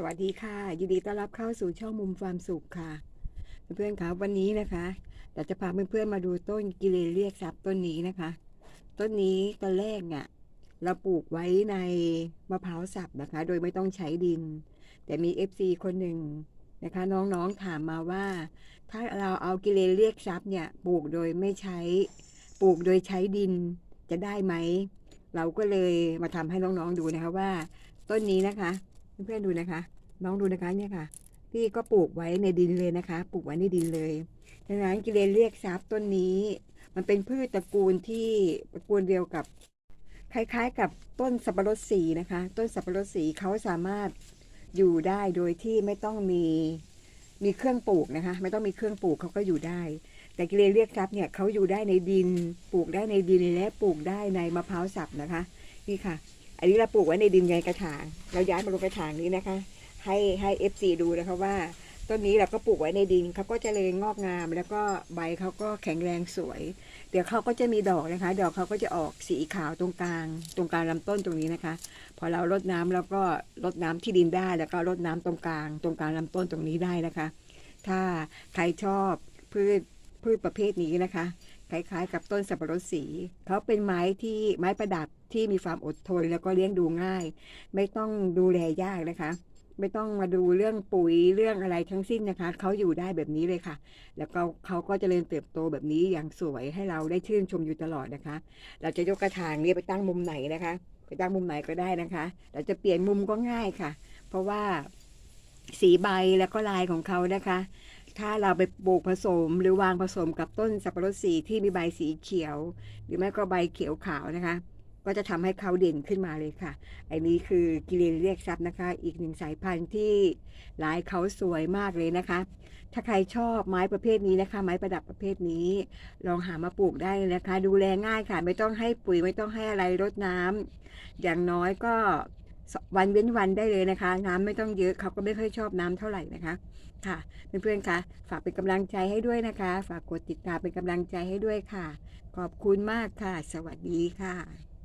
สวัสดีค่ะ ยินดีต้อนรับเข้าสู่ช่องมุมความสุขค่ะ เพื่อนๆคะวันนี้นะคะเราจะพาเพื่อนๆมาดูต้นกิเลเรียกทรัพย์ต้นนี้นะคะ ต้นนี้ตอนแรกเนี่ยเราปลูกไว้ในมะพร้าวสับนะคะ โดยไม่ต้องใช้ดิน แต่มี FC คนหนึ่งนะคะ น้องๆถามมาว่า ถ้าเราเอากิเลเรียกทรัพย์เนี่ยปลูกโดยไม่ใช้ปลูกโดยใช้ดินจะได้ไหมเราก็เลยมาทำให้น้องๆดูนะคะว่า ต้นนี้นะคะ เพื่อนๆดูนะคะ น้องดูนะคะเนี่ยค่ะ พี่ก็ปลูกไว้ในดินเลยนะคะ ปลูกไว้ในดินเลยดังนั้นกิเลนเรียกทรัพย์ต้นนี้ มันเป็นพืชตระกูลที่ตระกูลเดียวกับ คล้ายๆ กับต้นสับปะรดสีนะคะ ต้นสับปะรดสีเขาสามารถอยู่ได้โดยที่ไม่ต้องมีมีเครื่องปลูกนะคะ ไม่ต้องมีเครื่องปลูกเขาก็อยู่ได้ แต่กิเลนเรียกทรัพย์เนี่ยเขาอยู่ได้ในดิน ปลูกได้ในดินและปลูกได้ในมะพร้าวสับนะคะ นี่ค่ะ อันนี้เราปลูกไว้ในดินในกระถาง เราย้ายมาลงกระถางนี้นะคะ ให้ให้เอฟซีดูนะคะว่า ต้นนี้เราก็ปลูกไว้ในดินเขาก็จะเลยงอกงาม แล้วก็ใบเขาก็แข็งแรงสวย เดี๋ยวเขาก็จะมีดอกนะคะ ดอกเขาก็จะออกสีขาวตรงกลาง ตรงกลางลำต้นตรงนี้นะคะ พอเรารดน้ำแล้วก็รดน้ำที่ดินได้ แล้วก็รดน้ำตรงกลาง ตรงกลางลำต้นตรงนี้ได้นะคะ ถ้าใครชอบพืชพืชประเภทนี้นะคะ คล้ายๆ กับต้นสับปะรดสีเขาเป็นไม้ที่ไม้ประดับที่มีความอดทนแล้วก็เลี้ยงดูง่าย ไม่ต้องดูแลยากนะคะ ไม่ต้องมาดูเรื่องปุ๋ยเรื่องอะไรทั้งสิ้นนะคะ เขาอยู่ได้แบบนี้เลยค่ะ แล้วก็เขาก็จเจริญเติบโตแบบนี้อย่างสวยให้เราได้ชื่นชมอยู่ตลอดนะคะ เราจะยกกระถางนี้ไปตั้งมุมไหนนะคะ ไปตั้งมุมไหนก็ได้นะคะ เราจะเปลี่ยนมุมก็ง่ายค่ะ เพราะว่าสีใบแล้วก็ลายของเขานะคะ ถ้าเราไปปลูกผสมหรือวางผสมกับต้นสับปะรดสีที่มีใบสีเขียว หรือไม่ก็ใบเขียวขาวนะคะ ก็จะทำให้เขาเด่นขึ้นมาเลยค่ะ อันนี้คือกิเลนเรียกทรัพย์นะคะ อีกหนึ่งสายพันธุ์ที่หลายเขาสวยมากเลยนะคะ ถ้าใครชอบไม้ประเภทนี้นะคะ ไม้ประดับประเภทนี้ ลองหามาปลูกได้นะคะ ดูแลง่ายค่ะ ไม่ต้องให้ปุ๋ยไม่ต้องให้อะไรรดน้ำอย่างน้อยก็ วันเว้นวันได้เลยนะคะ น้ำไม่ต้องเยอะเขาก็ไม่ค่อยชอบน้ำเท่าไหร่นะคะ ค่ะ เพื่อนๆคะฝากเป็นกำลังใจให้ด้วยนะคะ ฝากกดติดตามเป็นกำลังใจให้ด้วยค่ะ ขอบคุณมากค่ะ สวัสดีค่ะ